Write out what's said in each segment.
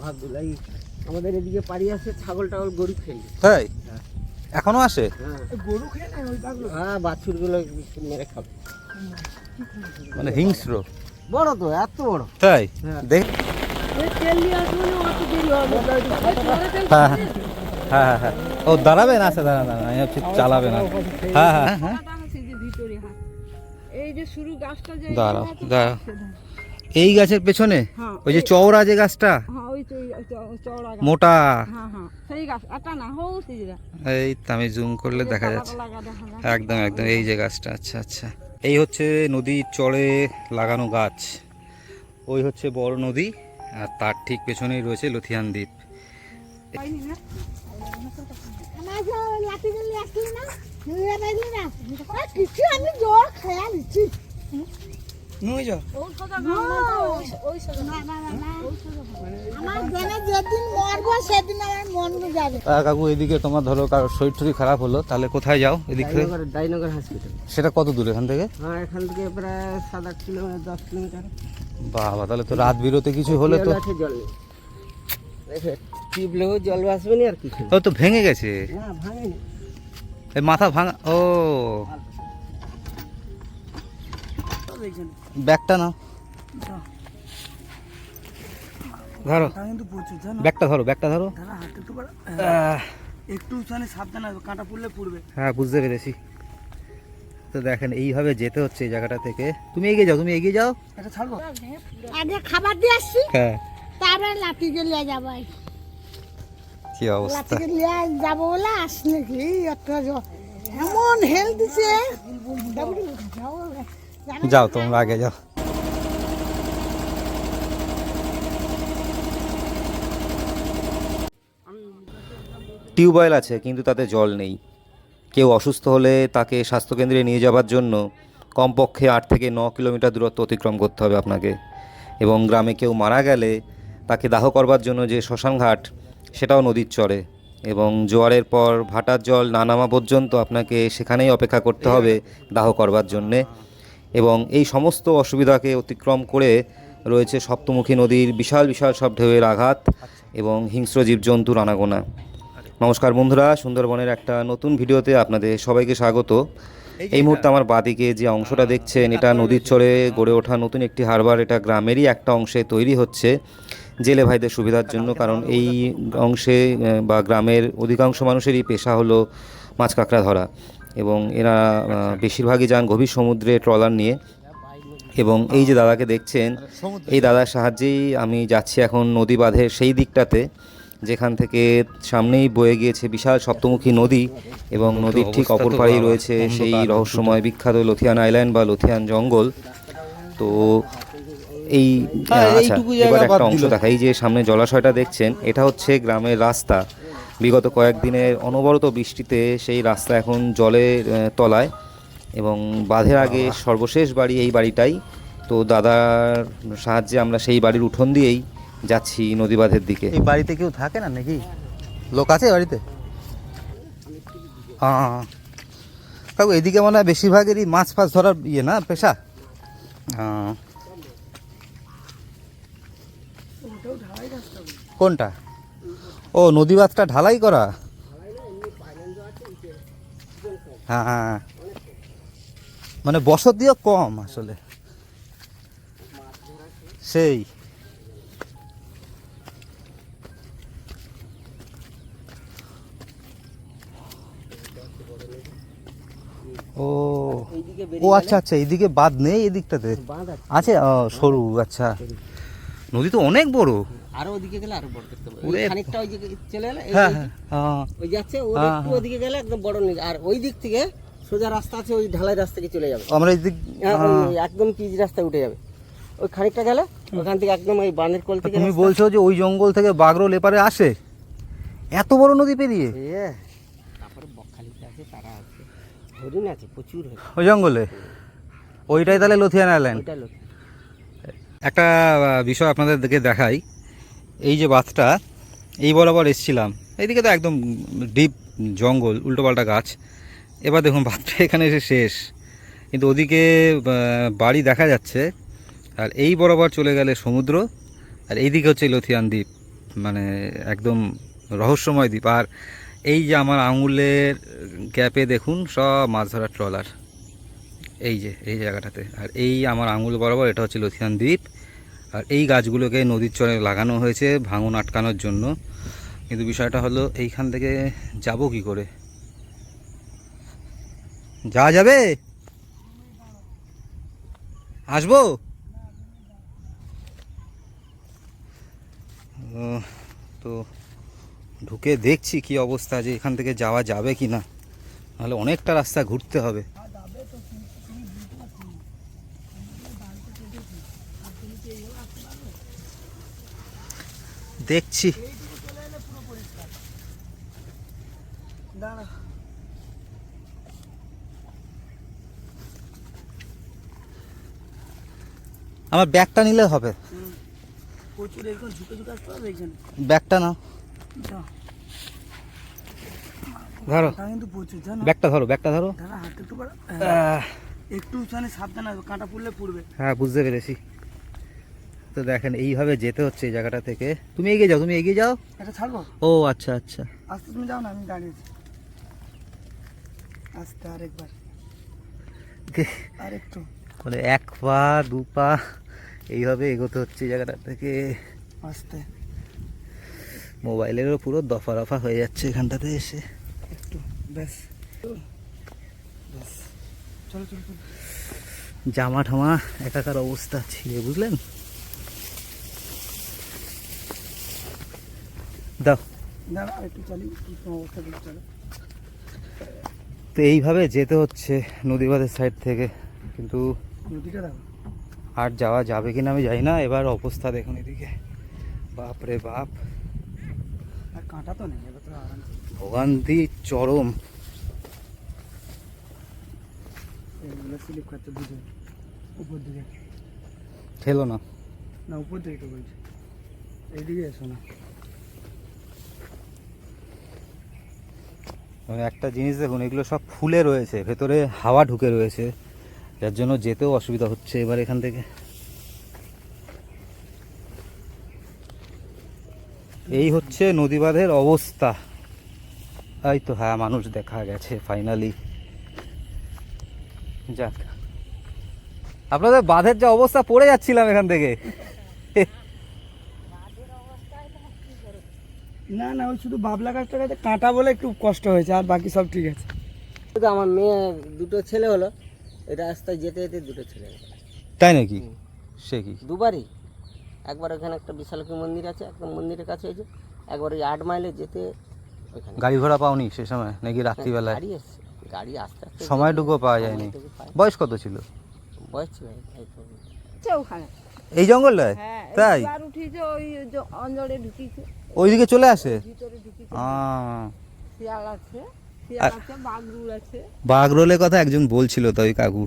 ভাগগুলো এই আমাদের এদিকে পাড়ি আছে ছাগল টাগল গরু খেয়ে যায়। তাই? হ্যাঁ। এখনও আসে? হ্যাঁ। গরু খেয়ে নেয় ওই বাঘগুলো হ্যাঁ বাছুরগুলো মেরে খাবে। মানে হিংস্র। বড় তো এত বড়। তাই? হ্যাঁ। দেখ। তেল নিয়ে আসবে না অত দেরি হবে। হ্যাঁ হ্যাঁ হ্যাঁ। হ্যাঁ হ্যাঁ ও দাঁড়াবেন আচ্ছা দাঁড়া দাঁড়া আমি ভাবছি চালাবে না। হ্যাঁ হ্যাঁ হ্যাঁ। কাটা আছে যে ভিতরে হ্যাঁ। এই যে শুরু গাছটা যে দাঁড়াও, দাঁড়াও। এই গাছের পেছনে? হ্যাঁ ওই যে চওড়া যে গাছটা? মোটা। এই আমি জুম করলে দেখা যাচ্ছে। একদম একদম এই যে গাছটা আচ্ছা আচ্ছা। এই হচ্ছে নদীর চড়ে লাগানো গাছ। ওই হচ্ছে বড় নদী আর তার ঠিক পেছনেই রয়েছে লথিয়ান দ্বীপ। আমি জোর খেয়াল দিচ্ছি। নুয়ে যাও ওই সোজা গাছ না, ওই ওই সোজা না না না না আমার জেনে যেদিন মরবো সেদিন আমার যাবে আহ, কাকু এদিকে তোমার ধরো শরীর খারাপ হলো তাহলে কোথায় যাও এদিক থেকে? ডাইনগর ডাইনগর হসপিটাল সেটা কত দূর এখান থেকে? হ্যাঁ এখান থেকে প্রায় সাত আট কিলোমিটার দশ কিলোমিটার। বাবা তাহলে তো রাত বিরতে কিছু হলে তো জল আছে জল নেই। দেখে টিপলেও জল আসবে না আর কিছু ও তো ভেঙে গেছে। না ভাঙেনি। মাথা ভাঙা ও। দেখছেন ব্যাগটা না ধরো ব্যাগটা ধরো ব্যাগটা ধরো একটু মানে সাবধান কাঁটা পড়লে পড়বে হ্যাঁ বুঝতে পেরেছি তো দেখেন এইভাবে যেতে হচ্ছে এই জায়গাটা থেকে তুমি এগিয়ে যাও তুমি এগিয়ে যাও এটা ছাড়বো আগে খাবার দিয়ে আসছি হ্যাঁ তারপরে লাঠি গেলে যাব কি অবস্থা লাঠি গেলে যাব বলে আসি নাকি একটা জ- এমন হেল দিছে যাও তোমরা আগে যাও। টিউবওয়েল আছে, কিন্তু তাতে জল নেই। কেউ অসুস্থ হলে তাকে স্বাস্থ্যকেন্দ্রে নিয়ে যাওয়ার জন্য কমপক্ষে আট থেকে ন কিলোমিটার দূরত্ব অতিক্রম করতে হবে আপনাকে। এবং গ্রামে কেউ মারা গেলে তাকে দাহ করবার জন্য যে শ্মশানঘাট, সেটাও নদীর চরে। এবং জোয়ারের পর ভাটার জল না নামা পর্যন্ত আপনাকে সেখানেই অপেক্ষা করতে হবে দাহ করবার জন্যে। এবং এই সমস্ত অসুবিধাকে অতিক্রম করে রয়েছে সপ্তমুখী নদীর বিশাল বিশাল সব ঢেউয়ের আঘাত এবং হিংস্র জীবজন্তুর আনাগোনা নমস্কার বন্ধুরা সুন্দরবনের একটা নতুন ভিডিওতে আপনাদের সবাইকে স্বাগত। এই মুহূর্তে আমার বাদিকে যে অংশটা দেখছেন এটা নদীর চরে গড়ে ওঠা নতুন একটি হারবার এটা গ্রামেরই একটা অংশে তৈরি হচ্ছে। জেলে ভাইদের সুবিধার জন্য কারণ এই অংশে বা গ্রামের অধিকাংশ মানুষেরই পেশা হলো মাছ কাঁকড়া ধরা। এবং এরা বেশিরভাগই যান গভীর সমুদ্রে ট্রলার নিয়ে। এবং এই যে দাদাকে দেখছেন এই দাদার সাহায্যেই আমি যাচ্ছি এখন নদী বাঁধের সেই দিকটাতে যেখান থেকে সামনেই বয়ে গিয়েছে বিশাল সপ্তমুখী নদী এবং নদীর ঠিক অপর পাড়েই রয়েছে সেই রহস্যময় বিখ্যাত লথিয়ান আইল্যান্ড বা লথিয়ান জঙ্গল। তো এই আচ্ছা এবার একটা অংশ। দেখা এই যে সামনে জলাশয়টা দেখছেন এটা হচ্ছে গ্রামের রাস্তা। বিগত কয়েকদিনের অনবরত বৃষ্টিতে সেই রাস্তা এখন জলের তলায় এবং বাঁধের আগে সর্বশেষ বাড়ি এই বাড়িটাই। তো দাদার সাহায্যে আমরা সেই বাড়ির উঠোন দিয়েই যাচ্ছি নদী বাঁধের দিকে। এই বাড়িতে কেউ থাকে না নাকি? লোক আছে বাড়িতে? হ্যাঁ। কাকু এদিকে মনে হয় বেশিরভাগেরই মাছ ফাছ ধরার ইয়ে না পেশা? হ্যাঁ। কোনটা? ও নদী বাঁধটা ঢালাই করা? হ্যাঁ হ্যাঁ মানে বসতিও কম আসলে। সেই। ও ও আচ্ছা আচ্ছা এদিকে বাঁধ নেই এদিকটাতে? আছে। সরু আচ্ছা। নদী তো অনেক বড়। আরও ওদিকে গেলে আরও বড় দেখতে পাবে। খানিকটা ওই দিকে চলে গেলে হ্যাঁ এই- হ্যাঁ হ্যাঁ। ওই যাচ্ছে ওর একটু। ওদিকে গেলে একদম বড় নদী আর ওই দিক থেকে সোজা রাস্তা আছে ওই ঢালাই রাস্তা থেকে চলে যাবে। আমরা ওই হ্যাঁ। একদম পিচ রাস্তায় উঠে যাবে। ওই খানিকটা গেলে ওখান থেকে একদম ওই বানের কোল থেকে তুমি বলছো যে ওই জঙ্গল থেকে বাগরোল এপারে আসে? এত বড় নদী পেরিয়ে? তারপরে বকখালিতে আছে তারা আছে। হরিণ আছে প্রচুর ওই জঙ্গলে? ওইটাই তাহলে লথিয়ান আইল্যান্ড একটা বিষয় আপনাদেরকে দেখাই। এই যে বাঁধটা এই বরাবর এসছিলাম। এইদিকে তো একদম ডিপ জঙ্গল, উল্টোপাল্টা গাছ। এবার দেখুন বাঁধটা এখানে এসে শেষ। কিন্তু ওদিকে বাড়ি দেখা যাচ্ছে। আর এই বরাবর চলে গেলে সমুদ্র, আর এইদিকে হচ্ছে লথিয়ান দ্বীপ। মানে একদম রহস্যময় দ্বীপ। আর এই যে আমার আঙুলের গ্যাপে দেখুন, সব মাছ ধরার ট্রলার। এই যে, এই জায়গাটাতে। আর এই আমার আঙুল বরাবর, এটা হচ্ছে লথিয়ান দ্বীপ। আর এই গাছগুলোকে নদীর চরে লাগানো হয়েছে ভাঙন আটকানোর জন্য। কিন্তু বিষয়টা হলো, এইখান থেকে যাব কি করে? যাওয়া যাবে? আসব? তো ঢুকে দেখছি কি অবস্থা, যে এখান থেকে যাওয়া যাবে কি না। নাহলে অনেকটা রাস্তা ঘুরতে হবে। দেখছি। আমার ব্যাগটা নিলে হবে। ব্যাগটা না ধরো। তা কিন্তু প্রচুর জানো ব্যাগটা ধরো। ব্যাগটা ধরো। একটু মানে সাবধানে কাঁটা পুড়লে পুড়বে। হ্যাঁ বুঝতে পেরেছি। তো দেখেন এইভাবে যেতে হচ্ছে এই জায়গাটা থেকে। তুমি এগিয়ে যাও তুমি এগিয়ে যাও। এটা ছাড়বো? ও আচ্ছা আচ্ছা। আস্তে তুমি যাও না আমি দাঁড়িয়েছি আস্তে আরেকবার। আর একটু মানে এক পা দু পা এইভাবে এগোতে হচ্ছে এই জায়গাটা থেকে। আস্তে। মোবাইলেরও পুরো দফা রফা হয়ে যাচ্ছে এখানটাতে এসে। একটু ব্যাস। ব্যাস। চলো চলো চলো। জামা ঠামা একাকার অবস্থা ছিঁড়ে বুঝলেন? দাও। দাঁড়া একটু চালি অবস্থা চলো তো এইভাবে যেতে হচ্ছে নদীবাদের সাইড থেকে কিন্তু নদীটা দেখো আর যাওয়া যাবে কিনা আমি জানি না এবার অবস্থা দেখুন এদিকে। বাপ রে বাপ। আর কাঁটা তো নেই এবার তো ভোগান্তি চরম। স্লিপ খাচ্ছে বুঝে। উপর দিকে। ঠেলো না। না উপর দিকে বলছি। এইদিকে এসো না। মানে একটা জিনিস দেখুন, এগুলো সব ফুলে রয়েছে, ভেতরে হাওয়া ঢুকে রয়েছে, যার জন্য যেতেও অসুবিধা হচ্ছে এবার এখান থেকে। এই হচ্ছে নদীবাঁধের অবস্থা। এই তো হ্যাঁ মানুষ দেখা গেছে ফাইনালি যাক। আপনাদের বাঁধের যে অবস্থা, পড়ে যাচ্ছিলাম এখান থেকে। না না ওই শুধু বাবলা গাছটা কাছে কাঁটা বলে একটু কষ্ট হয়েছে আর বাকি সব ঠিক আছে। তো আমার মেয়ে দুটো ছেলে হলো এই রাস্তায় যেতে যেতে দুটো ছেলে হলো। তাই নাকি? সে কি? দুবারই। একবার ওখানে একটা বিশালকী মন্দির আছে একদম মন্দিরের কাছে এই যে একবার ওই আট মাইলে যেতে ওইখানে। গাড়ি ঘোড়া পাওনি সে সময় নাকি রাত্রিবেলায়? গাড়ি এসছে গাড়ি আস্তে আস্তে সময়টুকুও পাওয়া যায়নি। বয়স কত ছিল? বয়স ছিল ওখানে এই জঙ্গলটায় হ্যাঁ তাই? উঠিয়েছে ওই যে অঞ্জলে ঢুকিয়েছে। ওইদিকে চলে আসে? বাগরোলের কথা একজন বলছিল তো ওই কাকু।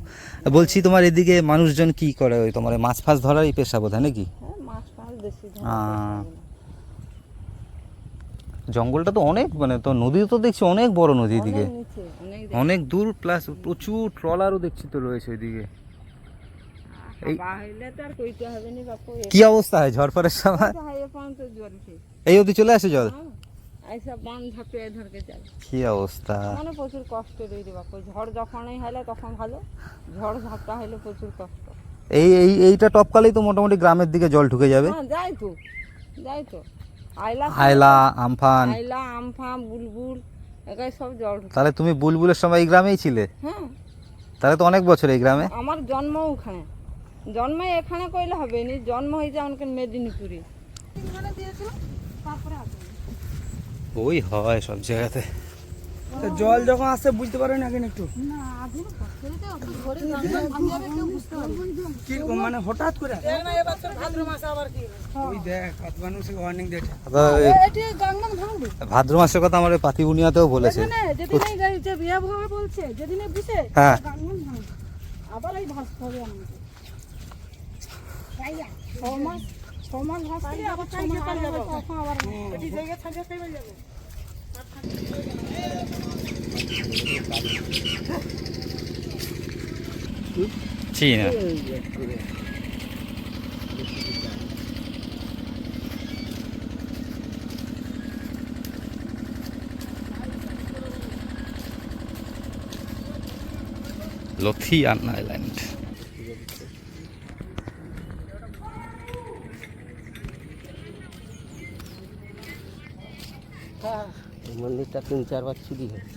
বলছি তোমার এদিকে মানুষজন কি করে? ওই তোমার মাছ ফাছ ধরারই পেশা বোধ নাকি? হ্যাঁ। জঙ্গলটা তো অনেক মানে তো নদী তো দেখছি অনেক বড় নদী এদিকে। অনেক অনেক অনেক দূর প্লাস প্রচুর ট্রলারও দেখছি তো রয়েছে ওইদিকে এই- বাহিলে তো আর কইতে হবে নি বাপু কি অবস্থা হয়? সময়? হাইয়ে পান তো এই অবধি চলে আসে জল হ্যাঁ কি অবস্থা? মানে প্রচুর কষ্ট রই রে বাপু ঝড় যখনই হলে তখন ভালো ঝড় ঝাপটা হলে প্রচুর কষ্ট। এই এই এইটা টপকালেই তো মোটামুটি গ্রামের দিকে জল ঢুকে যাবে। হ্যাঁ যাই তো যাই তো। আইলা হাইলা আমফান। আইলা আমফাম বুলবুল এগাই সব জল তাহলে তুমি বুলবুলের সময় এই গ্রামেই ছিলে? হ্যাঁ। তাহলে তো অনেক বছর এই গ্রামে। আমার জন্ম ওখানে। জন্ম এখানে কইলে হবে নি জন্ম হয়েছে আমাকে মেদিনীপুরে। ওই হয় সব জায়গাতে। জল যখন আসছে বুঝতে পারো না কেন একটু? মানে হঠাৎ করে? ভাদ্র মাসের কথা আমার ওই পাতিবুনিয়াতেও বলেছে। হ্যাঁ। আবার এই ভাসতে হবে আমাকে ছ মাস ছ মাস হাসলে আবার ছ মাস আগে আবার তখন আবার জায়গা থাকলে সেই যাবে। চীনা Lothian Island. মন্দিরটা তিন চারবার চুরি হয়েছে।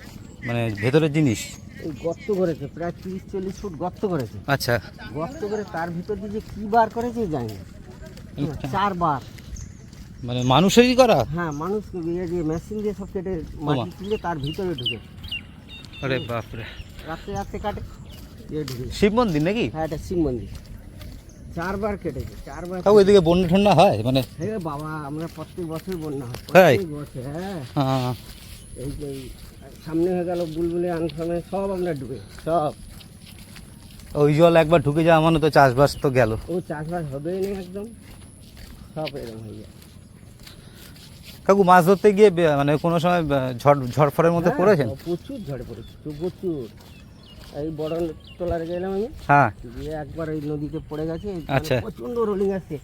মানে ভেতরের জিনিস? এই গর্ত করেছে প্রায় তিরিশ চল্লিশ ফুট গর্ত করেছে। আচ্ছা। গর্ত করে তার ভিতর দিয়ে যে কী বার করেছে জানি না। আচ্ছা। চারবার। মানে মানুষেরই করা? হ্যাঁ মানুষ ইয়ে দিয়ে মেশিন দিয়ে সব কেটে মাটি তুলে তার ভিতরে ঢুকে। আরে বাপরে। রাত্রে রাত্রে কাটে ইয়ে ঢুকে। শিব মন্দির নাকি? হ্যাঁ এটা শিব মন্দির। চারবার কেটেছে চারবার কাকু এদিকে বন্যা ঠন্ডা হয়? মানে হে বাবা আমরা প্রত্যেক বছর বন্যা হয় প্রত্যেক বছর হ্যাঁ। আহ, এই যে সামনে হয়ে গেল বুলবুলি আনসামে সব আমরা ডুবে। সব। ওই জল একবার ঢুকে যাওয়া মানে তো চাষবাস তো গেল। ও চাষবাস হবেই না একদম। সব এরকম হয়ে যায় কাকু মাছ ধরতে গিয়ে মানে কোনো সময় ঝড় ঝড়ফড়ের মধ্যে হ্যাঁ, পড়েছেন? প্রচুর ঝড়ে পড়েছে প্রচুর। এই বড় ট্রলারে গেলাম আমি। হ্যাঁ। গিয়ে একবার ওই নদীতে পড়ে গেছে আচ্ছা। প্রচণ্ড রোলিং আসছে।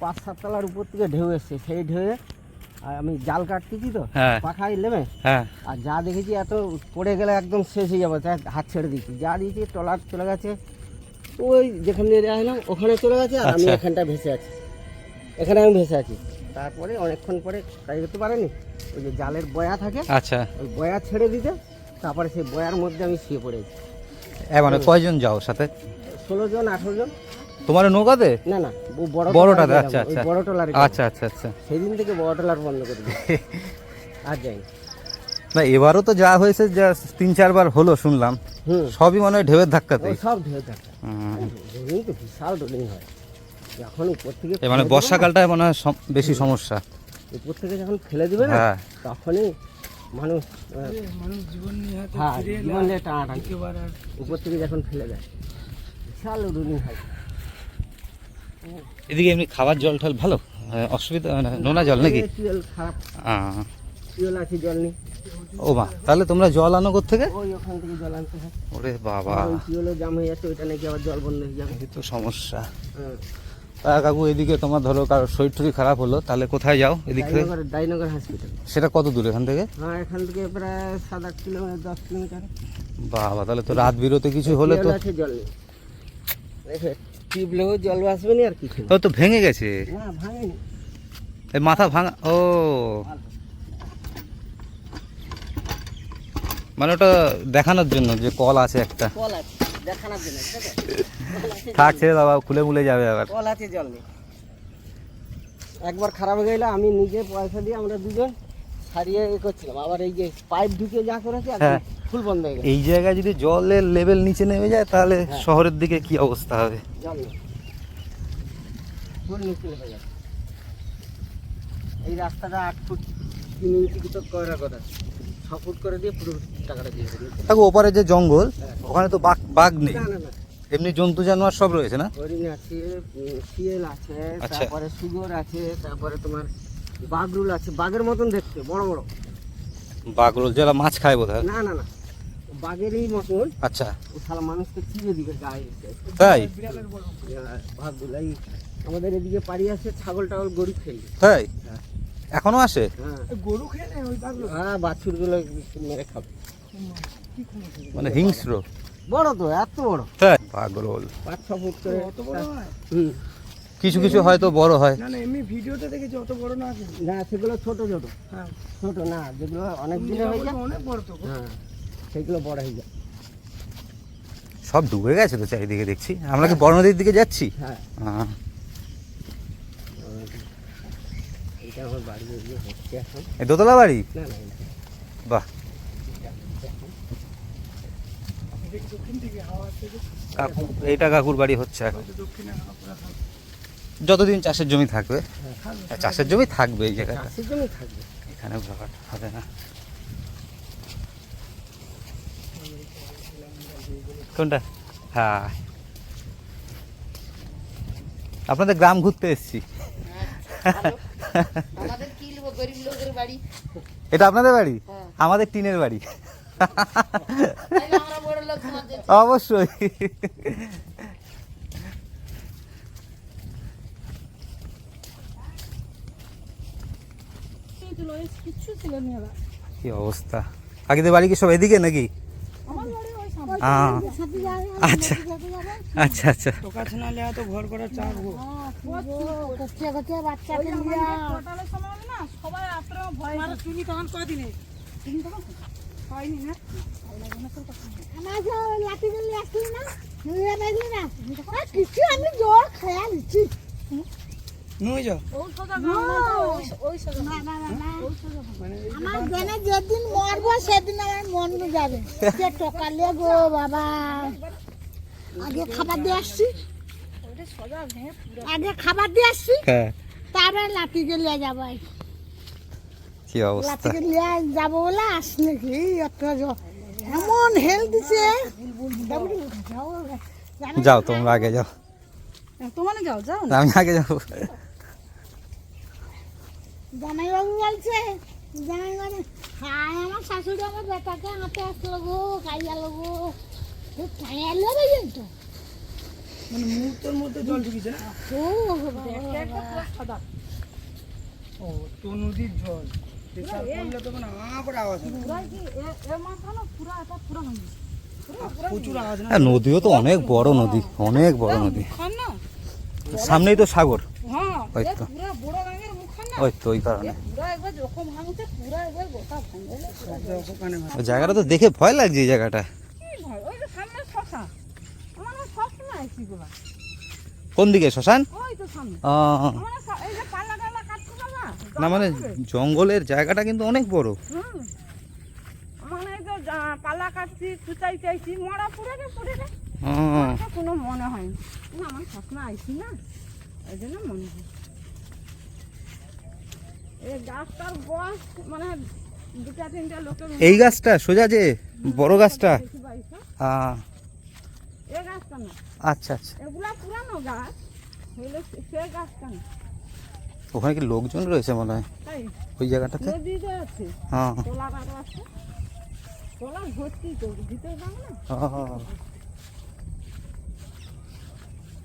পাঁচ সাত তলার উপর থেকে ঢেউ এসছে সেই ঢেউয়ে আমি জাল কাটতেছি তো হ্যাঁ। পাখায় নেমে হ্যাঁ। আর যা দেখেছি এত পড়ে গেলে একদম শেষ হয়ে যাবে তাই হাত ছেড়ে দিচ্ছি যা দিয়েছি ট্রলার চলে গেছে। ওই যেখানে দিয়ে আসলাম ওখানে চলে গেছে আর আমি আচ্ছা। এখানটা ভেসে আছি। এখানে আমি ভেসে আছি। তারপরে অনেকক্ষণ পরে তাই করতে পারেনি ওই যে জালের বয়া থাকে আচ্ছা। ওই বয়া ছেড়ে দিতে তারপরে সেই বয়ার মধ্যে আমি শুয়ে পড়েছি। মানে কয়জন যাও সাথে? ষোলো জন আঠেরো জন। তোমার নৌকাতে? না না বড় বড়টাতে, আচ্ছা, আচ্ছা। বড় ট্রলারে আচ্ছা আচ্ছা আচ্ছা। সেদিন থেকে বড় ট্রলার বন্ধ করে দিই আর যাই। না এবারও তো যা হয়েছে যা তিন চারবার হলো শুনলাম। হুম। সবই মনে হয় ঢেউয়ের ও ধাক্কাতেই সব ঢেউ থাকে হুম। রোলিং তো বিশাল রোলিং হয়। যখন উপর থেকে মানে বর্ষাকালটায় মনে হয় বেশি সমস্যা। উপর থেকে যখন ফেলে দেবে না হ্যাঁ। তখনই মানুষ মানুষ জীবন নিয়ে হ্যাঁ জীবন নিয়ে টানাটানি। উপর থেকে যখন ফেলে দেয় বিশাল রোলিং হয়। এদিকে এমনি খাবার জল টল ভালো? অসুবিধা মানে নোনা জল নাকি? আছে জল নেই। ও মা তাহলে তোমরা জল আনো থেকে ওই ওখান থেকে জল আনতে হয়। ওরে বাবা। জাম হয়ে যাচ্ছে ওইটা নাকি আবার জল বন্ধ হয়ে যাবে। এই তো সমস্যা। হ্যাঁ। তা কাকু এদিকে তোমার ধরো কারও শরীর টরীর খারাপ হলো তাহলে কোথায় যাও এদিক থেকে? ডাইনগর হসপিটাল সেটা কত দূর এখান থেকে? হ্যাঁ এখান থেকে প্রায় সাত আট কিলোমিটার দশ কিলোমিটার। বাবা তাহলে তো রাত বিরতে কিছু হলে তো জল নেই। টিউবলেও জল আসবে না আর কিছু ও তো ভেঙে গেছে? না ভাঙেনি। এই মাথা ভাঙা ও। মানে ওটা দেখানোর জন্য যে কল আছে একটা। কল আছে দেখানোর জন্য ঠিক আছে? কল আছে, থাক ছেড়ে বাবা খুলে মুলে যাবে আবার। কল আছে জল নেই। একবার খারাপ হয়ে গেলে আমি নিজে পয়সা দিয়ে আমরা দুজন সারিয়ে এ করছিলাম। আবার এই যে পাইপ ঢুকে যা করেছে হ্যাঁ। ফুল বন্ধ হয়ে গেছে। এই জায়গায় যদি জলের লেভেল নিচে নেমে যায় তাহলে হ্যাঁ। শহরের দিকে কি অবস্থা হবে? জল ফুল নিচে হয়ে গেছে। এই রাস্তাটা আট ফুট তিন ইঞ্চি কিছু করার কথা। ছ ফুট করে দিয়ে পুরো টাকাটা দিয়ে দেবে ওপারে যে জঙ্গল হ্যাঁ। ওখানে তো বাঘ বাঘ নেই। এমনি জন্তু জানোয়ার সব রয়েছে না? হরিণ আছে শিয়াল আছে আচ্ছা। তারপরে সুগর আছে তারপরে তোমার বাগরুল আছে বাঘের মতন দেখতে বড় বড়। বাঘ রোল যারা মাছ খায় বোধ হয় না না না। বাঘেরই মতন। আচ্ছা। ও শালা মানুষকে চিড়ে দিবে গায়ে। এসে। তাই? হ্যাঁ, এই আমাদের এদিকে পাড়ি আছে ছাগল টাগল গরু খেয়ে তাই? হ্যাঁ। এখনও আসে? হ্যাঁ। গরু খেয়ে নেয় ওই পাগলো হ্যাঁ বাছুরগুলো মেরে খাবে। মানে হিংস্র? বড় তো এত বড়। তাই? বাঘ রোল পাঁচ ছ ফুট করে। অত বড় হয়? হুম। কিছু কিছু হয়তো বড় হয়। না না এমনি ভিডিওতে দেখেছি অত বড় না না সেগুলো ছোট ছোট। হ্যাঁ। ছোট না যেগুলো অনেক দিনে হয়ে যায়। অনেক বড় তো হ্যাঁ সেগুলো বড় হয়ে যায়। সব ডুবে গেছে তো চারিদিকে দেখছি। আমরা কি বড় নদীর দিকে যাচ্ছি? হ্যাঁ। এই দোতলা বাড়ি? না না এটা বাহ। এদিকে দক্ষিণ দিকে হাওয়া থেকে কাকু এইটা কাকুর বাড়ি হচ্ছে এখন। যতদিন চাষের জমি থাকবে হ্যাঁ, চাষের জমি থাকবে এই জায়গাটা। চাষের জমি থাকবে। এখানে ব্যাপারটা হবে না। কোনটা? হ্যাঁ। আপনাদের গ্রাম ঘুরতে এসেছি। আমাদের কি লোক গরিব লোকের বাড়ি? এটা আপনাদের বাড়ি? হ্যাঁ। আমাদের টিনের বাড়ি। অবশ্যই কিচ্ছু ছিল না কি অবস্থা? কাকিদের বাড়ি কি সব এদিকে নাকি? আমার বাড়ি ওই সামনে। আহ, সাথে যাবে আচ্ছা। আচ্ছা আচ্ছা। কিছু আমি জোর খেয়া নিচ্ছি নুয়ে যাও। আমার জেনে যেদিন মরবো সেদিন আমার মন যাবে যে টকালে গো বাবা আগে খাবার দিয়ে আসছি আগে খাবার দিয়ে আসছি হ্যাঁ। তারপরে লাঠি গেলে যাব কি অবস্থা? লাঠি গেলে যাব বলে আস নাকি এমন হেল দিছে যাও তোমরা আগে যাও। তোমার যাও যাও আমি আগে যাব। জামাইবাবু বলছে মানে হায় আমার শাশুড়ি আমার বেটাকে হাতে আসলো গো তো? মানে মুহূর্তের মধ্যে জল ঢুকেছে না? ও তো নদীর জল। প্রচুর আওয়াজ হ্যাঁ নদীও তো অনেক বড় নদী অনেক বড় নদী। সামনেই তো সাগর। হ্যাঁ ওই তো। পুরা বড় গাঙের মুখখান। না ওই তো ওই কারণে। পুরা একবার যখন ভাঙছে পুরা একবার গোটা ভাঙলে ওখানে ওই জায়গাটা তো দেখে ভয় লাগছে এই জায়গাটা। কি ভয়? ওই যে সামনে শশা। আমার না সবসময় আসি গোলা কোন দিকে শ্মশান? ওই তো সামনে। আহ, আমার না মানে জঙ্গলের জায়গাটা কিন্তু অনেক বড়। মানে পাল্লা কাটছি খুচাই চাইছি মরা পুড়ে রে কোনো মনে হয়নি। না আমার সবসময় আইসি না ওই জন্য মনে হয়। এই গাছটার বয়স মানে দুটা তিনটা লোকের এই গাছটা সোজা যে বড় গাছটা? হ্যাঁ? এই গাছটা না। আচ্ছা আচ্ছা। এগুলা পুরানো গাছ হইলে সে- গাছটা না। ওখানে কি লোকজন রয়েছে মনে হয়? ওই জায়গাটাতে? হ্যাঁ। তোলা ভর্তি তো ভিতরে যাব না আহ। ও ওয়ারলেসে কথা বলছে হ্যাঁ ওখানে সবসময় আইসি। এই তো শ্মশানে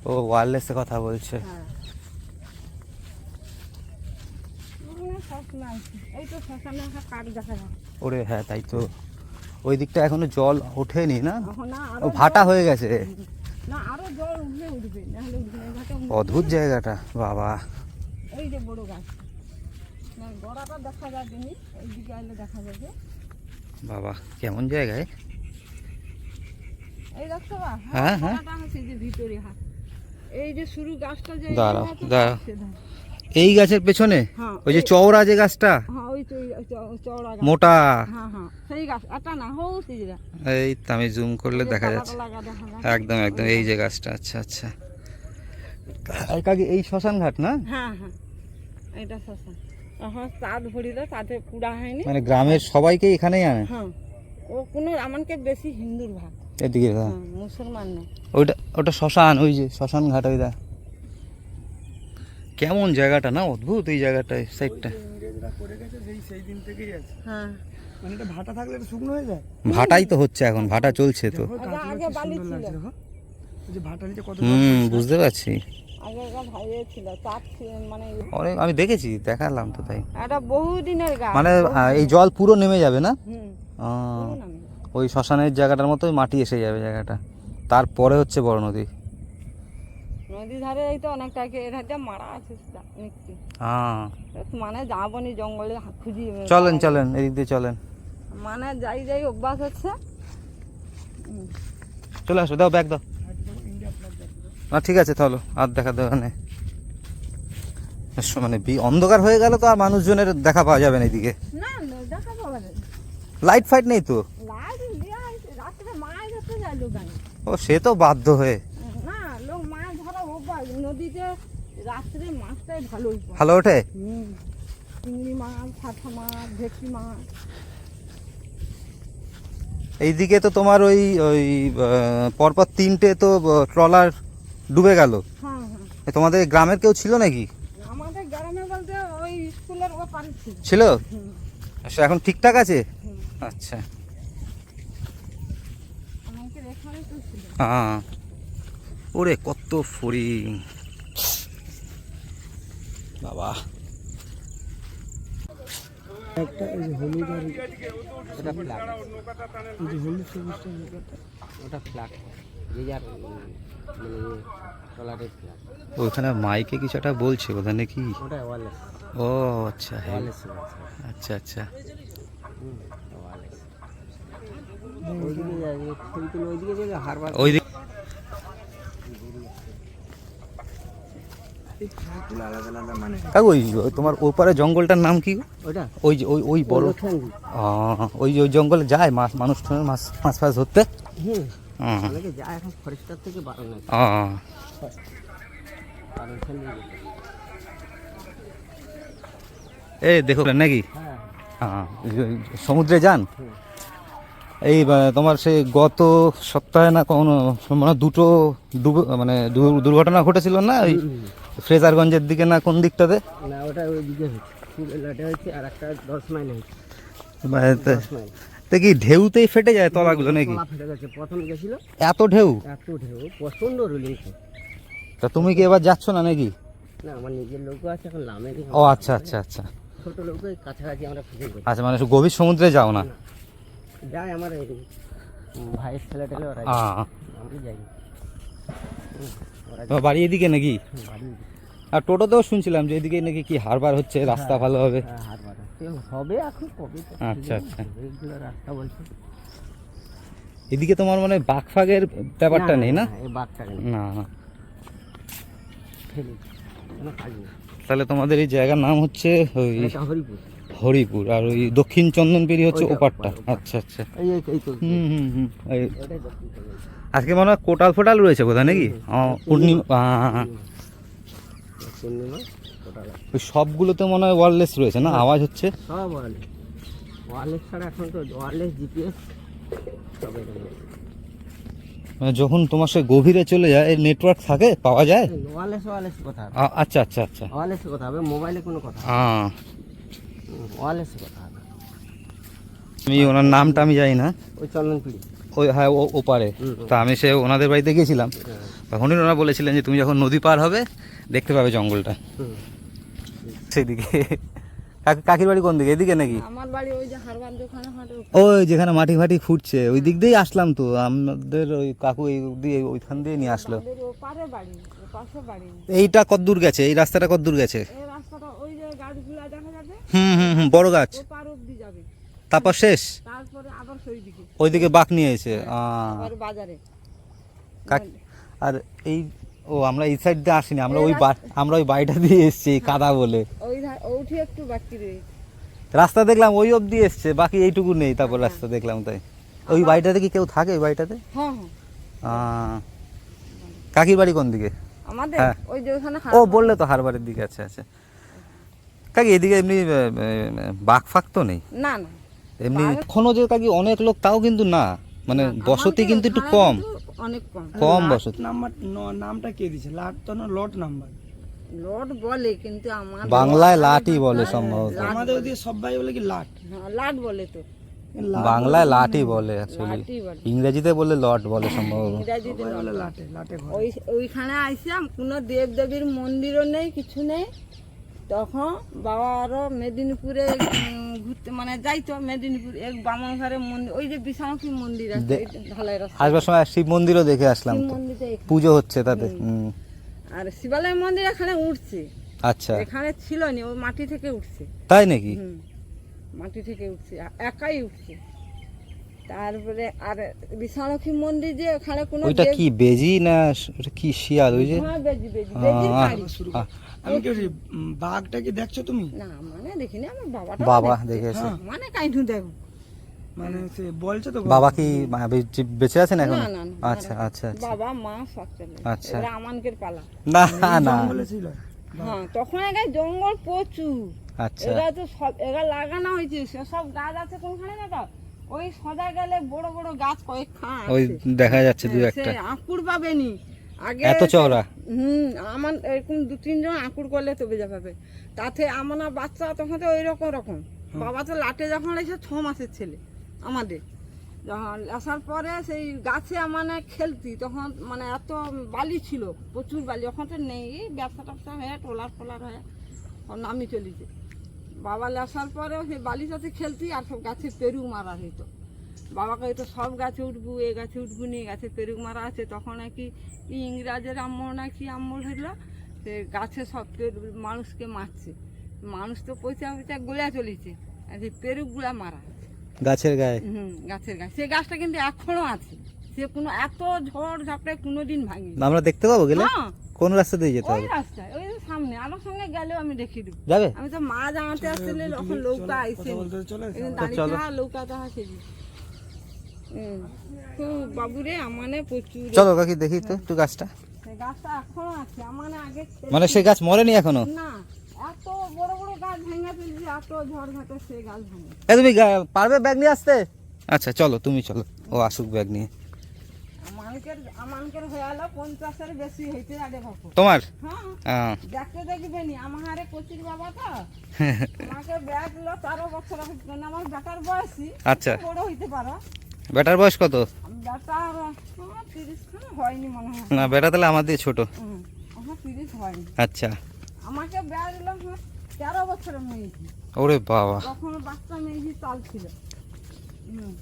একটা কাঠ দেখা যায় ওরে হ্যাঁ তাই তো। ওই দিকটা এখনও জল ওঠেনি না? ও ভাটা হয়ে গেছে। অদ্ভুত জায়গাটা বাবা। এই যে বড় গাছ। গড়াটা দেখা যাবে নি এইদিকে আইলে দেখা যাবে। বাবা কেমন জায়গায়? এই দেখছ হ্যাঁ, হ্যাঁ। ভিতরে হাত এই যে শুরু গাছটা যে দাঁড়াও, হাতে দাঁড়াও। এই গাছের পেছনে? হ্যাঁ ওই যে চওড়া যে গাছটা? মোটা। সেই গাছ একটা না হচ্ছে এই তো আমি জুম করলে দেখা যাচ্ছে। একদম একদম এই যে গাছটা আচ্ছা আচ্ছা। আর কাকি এই শ্মশান ঘাট না? হ্যাঁ হ্যাঁ এটা শ্মশান। মানে গ্রামের সবাইকে এখানেই আনে? হ্যাঁ ও কোনো আমাকে বেশি হিন্দুর ভাগ। এদিকে মুসলমান নেই ওইটা ওটা শ্মশান ওই যে শ্মশান ঘাট ওইটা। কেমন জায়গাটা না অদ্ভুত এই জায়গাটা সাইডটা ইংরেজরা করে গেছে সেই সেই দিন থেকেই আছে। হ্যাঁ। মানে এটা ভাটা থাকলে এটা শুকনো হয়ে যায়? ভাটাই তো হচ্ছে এখন ভাটা চলছে তো। হুম বুঝতে পারছি। মানে অনেক আমি দেখেছি দেখালাম তো তাই। এটা বহুদিনের মানে এই জল পুরো নেমে যাবে না? বহু। ওই শ্মশানের জায়গাটার মতোই মাটি এসে যাবে জায়গাটা। তারপরে হচ্ছে বড় নদী। নদী ধারে এই তো অনেকটা হাতে মারা আছে হ্যাঁ। মানে যাব নি জঙ্গলে খুঁজি চলেন চলেন এদিক দিয়ে চলেন। মানে যাই যাই অভ্যাস হচ্ছে। চলে আসো দাও ব্যাগ দাও। না ঠিক আছে চলো আর দেখা বেশ, মানে বি- অন্ধকার হয়ে গেল তো আর মানুষজনের দেখা পাওয়া যাবে না এদিকে। লাইট ফাইট নেই তো? লাইট দেওয়া হয়েছে, রাত্রে মাছ ধরতে যায় লোক আগে। ও সে তো বাধ্য হয়ে। না লোক মাছ ধরা অভ্যাস। নদীতে রাত্রে মাছটাই ভালো ভালো ওঠে? চিংড়ি মাছ মাছ ভেটকি মাছ। এইদিকে তো তোমার ওই ওই পরপর তিনটে তো ট্রলার ডুবে গেল। হ্যাঁ হ্যাঁ। তোমাদের গ্রামের কেউ ছিল নাকি? আমাদের গ্রামে বলতে ওই স্কুলের ছিল। ছিল? এখন ঠিকঠাক আছে? আচ্ছা আমাদের এখানে তো ছিল হ্যাঁ ওরে কত ফড়িং বাবা। একটা এই যে হলুদ আর ওটা ফ্ল্যাগ এই যে হলুদ সবুজটা ওটা ফ্ল্যাগ যে যার মানে ফ্ল্যাগ ওইখানে মাইকে কিছু একটা বলছে বোধহয় নাকি? ওটা ওয়ারলেস ও আচ্ছা হ্যাঁ। আচ্ছা আচ্ছা ওয়ারলেস ওইদিকে যায় ছবি তুলে ওইদিকে যে হারবার ওই দিক এই ফ্ল্যাগগুলো আলাদা আলাদা মানে কাকু ওই ওই তোমার ওপারে জঙ্গলটার নাম কি ওটা ওই যে ওই ওই বড় ওই যে ওই জঙ্গলে যায় মাছ মানুষ মাছ মাছ ফাছ ধরতে? এই দেখো নাকি? হ্যাঁ। সমুদ্রে যান? এই তোমার সেই গত সপ্তাহে না কোনো মানে দুটো মানে দুর্ঘটনা ঘটেছিল না? ওই ফ্রেজারগঞ্জের দিকে না কোন দিকটাতে? না ওটা ওই দিকে হচ্ছে আর একটা দশ মাইল হচ্ছে মানে তে- কি ঢেউতেই ফেটে যায় তলাগুলো নাকি? প্রথম গেছিল। এত ঢেউ? এত ঢেউ প্রচণ্ড রুলিং তা তুমি কি এবার যাচ্ছ না নাকি? না আমার নিজের লোকও আছে এখন লামে ও আচ্ছা আচ্ছা আচ্ছা। ছোট লোক কাছাকাছি আমরা আচ্ছা মানে গভীর সমুদ্রে যাও না যায় আমার ভাইয়ের ছেলে টেলে ওরা আমি যাই। বাড়ি এদিকে নাকি? আর টোটোতেও শুনছিলাম যে এদিকে নাকি কি হারবার হচ্ছে রাস্তা ভালো হবে। হ্যাঁ, হবে এখন কবে আচ্ছা, আচ্ছা। রাস্তা বলছে। এদিকে তোমার মানে বাঘফাগের ব্যাপারটা নেই না? না তাহলে তোমাদের এই জায়গার নাম হচ্ছে ওই হরিপুর। হরিপুর আর ওই দক্ষিণ চন্দনপিড়ি হচ্ছে ওপারটা। ওপার, ওপার। আচ্ছা। আচ্ছা হুম হুম হুম। আজকে মনে হয় কোটাল ফোটাল রয়েছে কোথায় নাকি? পূর্ণিমা। ওই সবগুলোতে মনে হয় ওয়ারলেস রয়েছে না? আওয়াজ হচ্ছে? সব ওয়ারলেস ওয়ারলেস ছাড়া এখন তো ওয়ারলেস জিপিএস সব এরকম। মানে যখন তোমার সে গভীরে চলে যায় নেটওয়ার্ক থাকে পাওয়া যায়? কথা। আচ্ছা আচ্ছা আচ্ছা। ওয়ারলেস কথা হবে মোবাইলে কোনো কথা হবে আ, কথা হবে। আমি ওনার নামটা আমি জানি না। ওই চন্দন ওই হ্যাঁ ও ওপারে। তা আমি সে ওনাদের বাড়িতে গেছিলাম তখনই ওনারা বলেছিলেন যে তুমি যখন নদী পার হবে দেখতে পাবে জঙ্গলটা। সেদিকে কাকির বাড়ি কোন দিকে? এদিকে নাকি? আমার বাড়ি ওই যে হারবার দোকানে হাঁটে ওই যেখানে মাটি ফাটি ফুটছে ওই দিক দিয়েই আসলাম তো। আমাদের ওই কাকু এই দিয়ে ওইখান দিয়ে নিয়ে আসলো। এইটা কদ্দূর গেছে এই রাস্তাটা কদ্দূর গেছে এই রাস্তাটা ওই যে গাছগুলা দেখা যাবে হুম হুম হুম বড় গাছ। পার অব্দি যাবে। তারপর শেষ? তারপরে আবার সেই ওইদিকে বাঁক নিয়ে এসে আবার বাজারে। আর এই ও আমরা এই সাইড দিয়ে আসিনি আমরা ওই আমরা ওই বাড়িটা দিয়ে এসেছি কাদা বলে। ওই ধা- একটু বাকি রয়েছে রাস্তা দেখলাম ওই অবধি এসছে বাকি এইটুকু নেই তারপর রাস্তা দেখলাম তাই। ওই বাড়িটাতে কি কেউ থাকে ওই বাড়িটাতে? হ্যাঁ হ্যাঁ। কাকির বাড়ি কোন দিকে? আমাদের? হ্যাঁ। ওই যে ওখানে ও বললে তো হারবারের দিকে আছে আছে কাকি এদিকে এমনি বাঘ ফাঁক তো নেই? না না। এমনি এখনও যে কাকি অনেক লোক তাও কিন্তু না। মানে বসতি কিন্তু একটু কম। অনেক কম। কম বসতি। নাম্বার নামটা কে দিছে লাট তো না লট নাম্বার? লট বলে কিন্তু আমার বাংলায় লাটই বলে সম্ভবত। আমাদের ওদিকে সবাই বলে কি লাট? হ্যাঁ, লাট বলে তো। বাংলায় লাটই বলে অ্যাকচুয়ালি ইংরেজিতে বলে লট বলে সম্ভবত। ইংরাজিতে বলে লাটে। লাটে ওইখানে আইসাম কোনো দেব দেবীর মন্দিরও নেই কিছু নেই। তখন বাবা আরও মেদিনীপুরে ঘুরতে মানে যাইতো মেদিনীপুর এক বামন ঘরে মন্দির ওই যে বিশামুখী মন্দির আছে ঢালাই রাস্তা। আসবার সময় শিব মন্দিরও দেখে আসলাম। পুজো হচ্ছে তাতে। আর শিবালয় মন্দির এখানে উঠছে। আচ্ছা। এখানে ছিল নি ও মাটি থেকে উঠছে। তাই নাকি? মাটি থেকে উঠছে একাই উঠছে। তারপরে আর বিশালক্ষী মন্দির যে ওখানে কোনো ওইটা কি বেজি না ওটা কি শিয়াল ওই যে? হ্যাঁ বেজি বেজি বাড়ি। আমি কি বলছি, বাঘটা কি দেখছ তুমি? না মানে দেখিনি আমার বাবাটা বাবা দেখেছে। মানে কাইঠু দেখো। মানে সে বলছে তো বাবা কি বেঁচে- আছেন এখন? না, না, না, আচ্ছা আচ্ছা আচ্ছা। বাবা মা সব চলে আচ্ছা। এবার আমানকের পালা। না না জঙ্গলে ছিল। হ্যাঁ তখন এগায় জঙ্গল প্রচুর। আচ্ছা। এরা তো সব এরা লাগানো হয়েছে। সব গাছ আছে কোনখানে জায়গা ওই সদা গেলে বড় বড় গাছ কয়েক খান ওই দেখা যাচ্ছে দু হ্যাঁ, একটা। আঁকুর পাবেনি আগে এত চওড়া? হুম আমার এরকম দু তিনজন আঁকুর করলে তবে যা পাবে। তাতে আমার বাচ্চা তখন তো ওই রকম। রকম বাবা তো লাটে যখন এসে ছ মাসের ছেলে আমাদের। যখন আসার পরে সেই গাছে মানে খেলতি তখন মানে এত বালি ছিল প্রচুর বালি। এখন তো নেই ব্যবসা ট্যাবসা হয়ে টোলার ফোলার হয়ে নামি চলেছে বাবা লেসার পরেও সেই সাথে খেলতি আর সব গাছে পেরুক মারা হইত। বাবাকে হয়তো সব গাছে উঠবু এ গাছে উঠবু নিয়ে গাছে পেরুক মারা আছে। তখন নাকি ইংরাজের আম্মল নাকি আম্মল হইল সে গাছে সব মানুষকে মারছে। মানুষ তো পয়সা পয়সা গোলা চলেছে আর সেই পেরুকগুলা মারা গাছের গায়ে? হুম গাছের গাছ সেই গাছটা কিন্তু এখনও আছে। সে কোনো এত ঝড় ঝাপটায় কোনোদিন ভাঙি আমরা দেখতে পাবো গেলে? হ্যাঁ। কোন রাস্তা দিয়ে যেতে ওই হবে? রাস্তায় ওই সামনে আমার সঙ্গে গেলেও আমি দেখিয়ে দেবো। যাবে? আমি তো মা জানাতে আসলে তখন লৌকা আইসে বলতে চলে এখানে তো দাঁড়িয়ে চলো। থাকা লৌকা তাহা সেজি তো বাবুরে আমানে প্রচুর চলো কাকি দেখি তো একটু গাছটা। গাছটা এখনও আছে আমানে আগে মানে সেই গাছ মরেনি এখনও? না এত বড় বড় গাছ ভেঙে ফেলছে এত ঝড় ঘাটে সেই গাছ ভাঙে তুমি পারবে ব্যাগ নিয়ে আসতে? আচ্ছা চলো তুমি চলো ও আসুক ব্যাগ নিয়ে। আমানকের আমানকের হয়ে গেল পঞ্চাশের বেশি হইতে আগে ভাবো তোমার? হ্যাঁ। দেখতে দেখবে নি আমার কচির বাবা তো। আমাকে ব্যাগ লো তেরো বছর হইতে না আমার বেটার বয়সী? আচ্ছা। বড় হইতে পারো। বেটার বয়স কত? বেটার আমার তিরিশ খানে হয়নি মনে হয়। না বেটা তাহলে আমার দিয়ে ছোট। আমার তিরিশ হয়নি। আচ্ছা। আমাকে ব্যাগ দিল তেরো বছরের মেয়েছি ওরে বাবা। তখন বাচ্চা মেয়েছি চাল ছিল। হুম।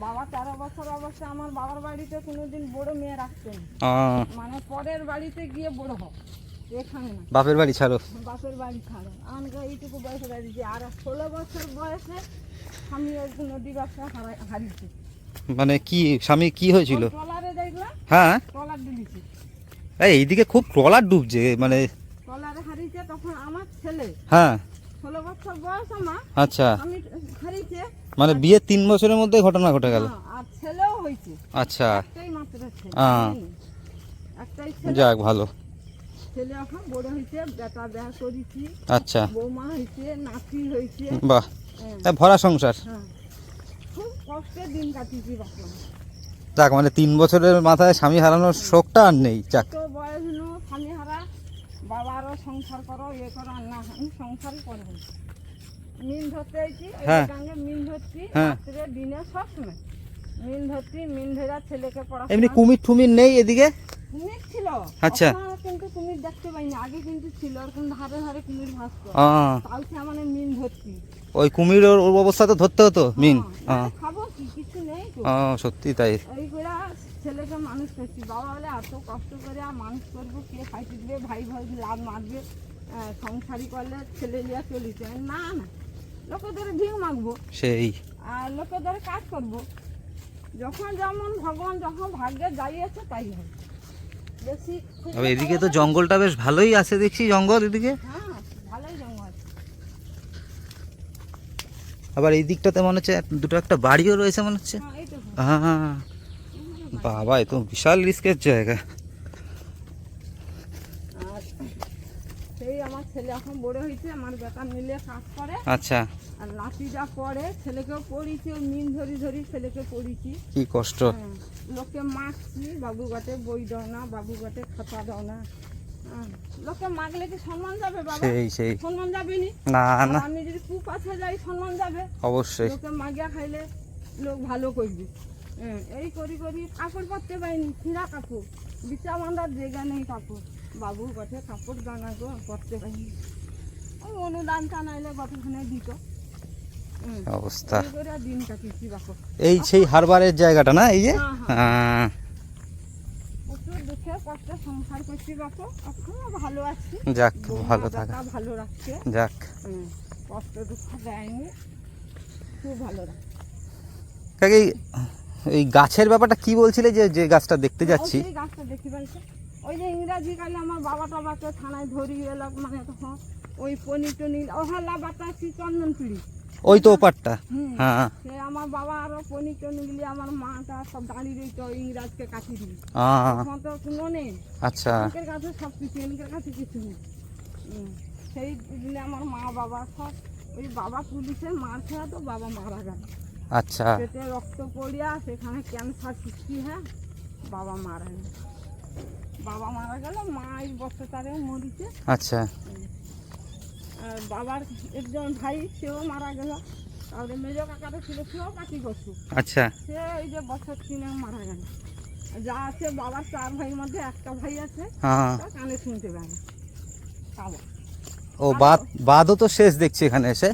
বাবা তেরো বছর অবস্থা আমার বাবার বাড়িতে কোনোদিন বড় মেয়ে রাখতেন মানে পরের বাড়িতে গিয়ে বড় হোক এখানে না। বাপের বাড়ি ছাড়ো। বাপের বাড়ি ছাড়া। আমাকে এইটুকু বয়সে দাঁড়িয়েছি আর ষোলো বছর বয়সে আমি নদী ব্যবসা হারা- হারিয়েছি। মানে কি স্বামী কি হয়েছিল? ট্রলারে দেখলাম? হ্যাঁ? ট্রলার এই এইদিকে খুব ট্রলার ডুবছে মানে ট্রলারে হারিয়েছে তখন আমার ছেলে। হ্যাঁ। ষোলো বছর বয়স আমার। আচ্ছা। আমি হারিয়েছে। মানে বিয়ের তিন বছরের মধ্যে ঘটনা ঘটে গেল। হ্যাঁ, আচ্ছা। যাক ভালো। বিয়া আচ্ছা। বাহ। হ্যাঁ, ভরা সংসার। হ্যাঁ। যাক মানে তিন বছরের মাথায় স্বামী হারানোর শোকটা আর নেই যাক। বাবারও সংসার করো ইয়ে করো আর না সংসারই করব মিন ধরতে আইছি হ্যাঁ। মিন ধরছি হ্যাঁ। রাত্রে দিনে সব সময় মিন ধরছি মিন ধরা ছেলেকে পড়া এমনি কুমির টুমির নেই এদিকে? কুমির ছিল। আচ্ছা। কিন্তু কুমির দেখতে পাইনি আগে কিন্তু ছিল এরকম ধারে ধারে কুমির ভাসতো কালকে মানে মিন ধরছি। ওই কুমির ওর অবস্থা তো ধরতে হতো মিন? হ্যাঁ, খাব কি কিছু নেই তো। সত্যি তাই। এই করে ছেলেকে মানুষ করছি বাবা বলে এত কষ্ট করে আর মানুষ করব কে খাইতে দিবে ভাই ভাই লাভ মারবে সংসারী করলে ছেলে লিয়া চলিছে না না। লোকে ধরে ভিড় মাখবো। সেই। আর লোকে ধরে কাজ করব। যখন যেমন ভগবান যখন ভাগ্যে যাইয়েছে তাই হবে বেশি তবে এদিকে তো। জঙ্গলটা বেশ ভালোই আছে দেখছি জঙ্গল এদিকে। হ্যাঁ ভালোই জঙ্গল আবার এই দিকটাতে মনে হচ্ছে দুটো একটা বাড়িও রয়েছে মনে হচ্ছে। হ্যাঁ হ্যাঁ বাবা এ তো বিশাল রিস্কের জায়গা আর সেই আমার ছেলে এখন বড় হয়েছে আমার বেটা মিলে কাজ করে। আচ্ছা। আর নাতিটা পড়ে ছেলেকেও পড়িয়েছি ওই মিন ধরি ধরি ছেলেকে পড়িয়েছি। কি কষ্ট। হ্যাঁ, লোকে মাখছি বাবু গাটে বই দাও না বাবু গাটে খাতা দাও না। হ্যাঁ, লোকে মাগলে কি সম্মান যাবে বাবা? সেই সেই। সম্মান যাবে নি না। না আমি যদি কু কাছে যাই সম্মান যাবে। অবশ্যই। লোকে মাগিয়া খাইলে লোক ভালো করবে। হ্যাঁ, এই করি করি কাপড় পরতে পারিনি ছিঁড়া কাপড়। বিচা বান্ধার জায়গা নেই কাপড়। বাবু গাছে কাপড় দানা গো পরতে পারিনি ওই অনুদান টানাইলে কতখানে দিত অবস্থা এই সেই হারবারের জায়গাটা না এই যে? যাক ভালো থাকা। ভালো রাখছে যাক। কষ্ট দুঃখ দেয়নি খুব ভালো রাখছে এই গাছের ব্যাপারটা কি বলছিলে যে যে গাছটা দেখতে যাচ্ছি? গাছটা ওই যে ইংরাজি কালে আমার বাবা টাবাকে থানায় ধরি এলো মানে তখন ওই পনি টনি ওহালা বাতাসি চন্দন পিড়ি ওই তো ওপারটা। হ্যাঁ সে আমার বাবা আরও পনি টনি গুলি আমার মাটা সব দাঁড়িয়ে রইতো ইংরাজকে কাটি দিই আহ, তখন তো কোনো নেই আচ্ছা। এনকের কাছে সব কিছু এনকের কাছে কিছু নেই। সেই দিনে আমার মা বাবা সব ওই বাবা পুলিশে মার খেয়ে তো বাবা মারা গেল। আচ্ছা। পেটে রক্ত পড়িয়া সেখানে ক্যান্সার সৃষ্টি হয় বাবা মারা গেল। বাবা মারা গেল মা এই বছর তারে মরিছে। আচ্ছা। আর বাবার একজন ভাই সেও মারা গেল। তারপরে মেজ কাকাটা ছিল সেও কাটি করছে। আচ্ছা। সে এই যে বছর তিনে মারা গেল। যা আছে বাবার চার ভাইয়ের মধ্যে একটা ভাই আছে হ্যাঁ। কানে শুনতে পায় না। ও বাদ বাদও তো শেষ দেখছি এখানে এসে।